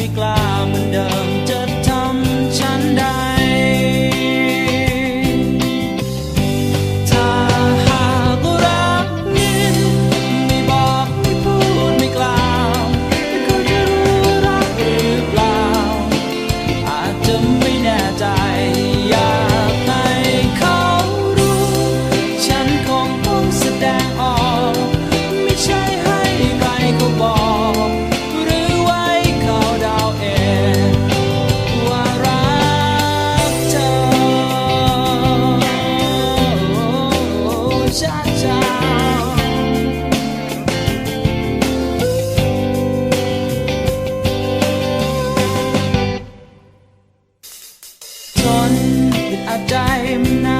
ไม่กลา ใจมันนา